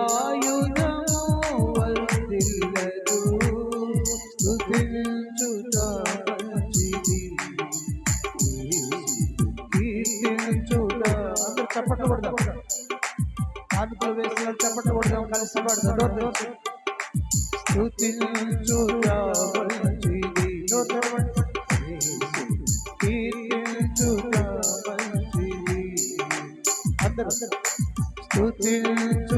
ఆయుధము వర్తిల్లదు స్థుతించుట మంచిది కీర్తించుట అందరు. చప్పట్లు పడదాం కానుకలు వేసిన చప్పట్లు పడదాం కలిసి పడదాం స్థుతించుట మంచిది కీర్తించుట మంచిది అందరూ. స్థుతించు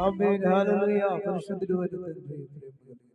ആമേൻ. ഹല്ലേലൂയ. പരിശുദ്ധ ദൈവത്തിന്റെ പ്രിയപ്പെട്ടവരെ